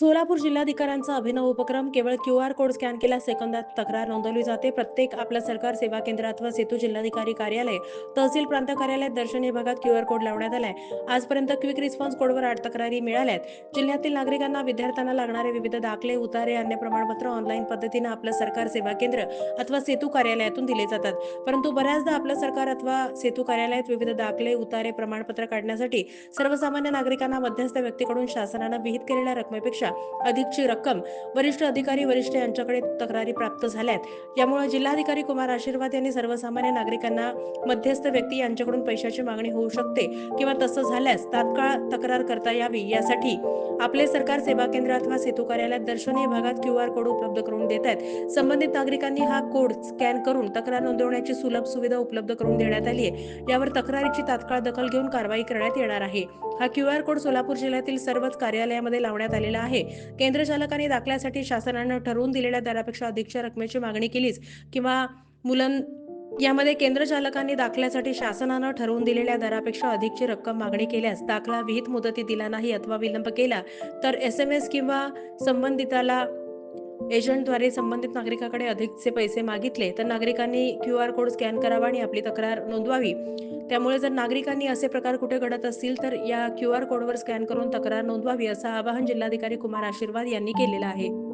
सोलापूर जिल्हाधिकाऱ्यांचा अभिनव उपक्रम केवळ Q R code scan केल्या सेकंदात तक्रार नोंदवली जाते. प्रत्येक आपलं सरकार सेवा केंद्र अथवा सेतू जिल्हाधिकारी कार्यालय तहसील प्रांत कार्यालयात दर्शन विभागात क्यू आर कोड लावण्यात आलाय. आजपर्यंत क्विक रिस्पॉन्स कोडवर आठ तक्रारी मिळाल्यात. जिल्ह्यातील नागरिकांना विद्यार्थ्यांना लागणारे विविध दाखले उतारे अन्य प्रमाणपत्र ऑनलाईन पद्धतीनं आपलं सरकार सेवा केंद्र अथवा सेतू कार्यालयातून दिले जातात. परंतु बऱ्याचदा आपलं सरकार अथवा सेतू कार्यालयात विविध दाखले उतारे प्रमाणपत्र काढण्यासाठी सर्वसामान्य नागरिकांना मध्यस्थ व्यक्तीकडून शासनानं विहित केलेल्या रकमेपेक्षा अधिकची रक्कम वरिष्ठ अधिकारी वरिष्ठ यांच्याकडे तक्रारी प्राप्त झाल्यात. यामुळे जिल्हाधिकारी कुमार आशीर्वाद यांनी सर्वसामान्य नागरिकांना मध्यस्थ व्यक्ती यांच्याकडून पैशाची मागणी होऊ शकते किंवा तसं झाल्यास तात्काळ तक्रार करता यावी. यासाठी आपले सरकार सेवा केंद्र अथवा सेतू कार्यालयात दर्शनीय भागात क्यू आर कोड उपलब्ध करून देत आहेत. संबंधित नागरिकांनी हा कोड स्कॅन करून तक्रार नोंदवण्याची सुलभ सुविधा उपलब्ध करून देण्यात आली आहे. यावर तक्रारीची तात्काळ दखल घेऊन कारवाई करण्यात येणार आहे. हा क्यू आर कोड सोलापूर जिल्ह्यातील सर्वच कार्यालयामध्ये लावण्यात आलेला आहे. आहे केंद्र चालकांनी दाखल्यासाठी शासनानं ठरवून दिलेल्या दरापेक्षा अधिकच्या रकमेची मागणी केलीच. किंवा मुलं यामध्ये केंद्र चालकांनी दाखल्यासाठी शासनानं ठरवून दिलेल्या दरापेक्षा अधिकची रक्कम मागणी केल्यास दाखला विहित मुदती दिला नाही अथवा विलंब केला तर एस एम एस किंवा संबंधिताला एजंटद्वारे संबंधित नागरिकाकडे अधिकचे पैसे मागितले तर नागरिकांनी क्यू आर कोड स्कॅन करावा आणि आपली तक्रार नोंदवावी. त्यामुळे जर नागरिकांनी असे प्रकार कुठे घडत असतील तर या क्यू आर कोडवर स्कॅन करून तक्रार नोंदवावी असं आवाहन जिल्हाधिकारी कुमार आशीर्वाद यांनी केलेलं आहे.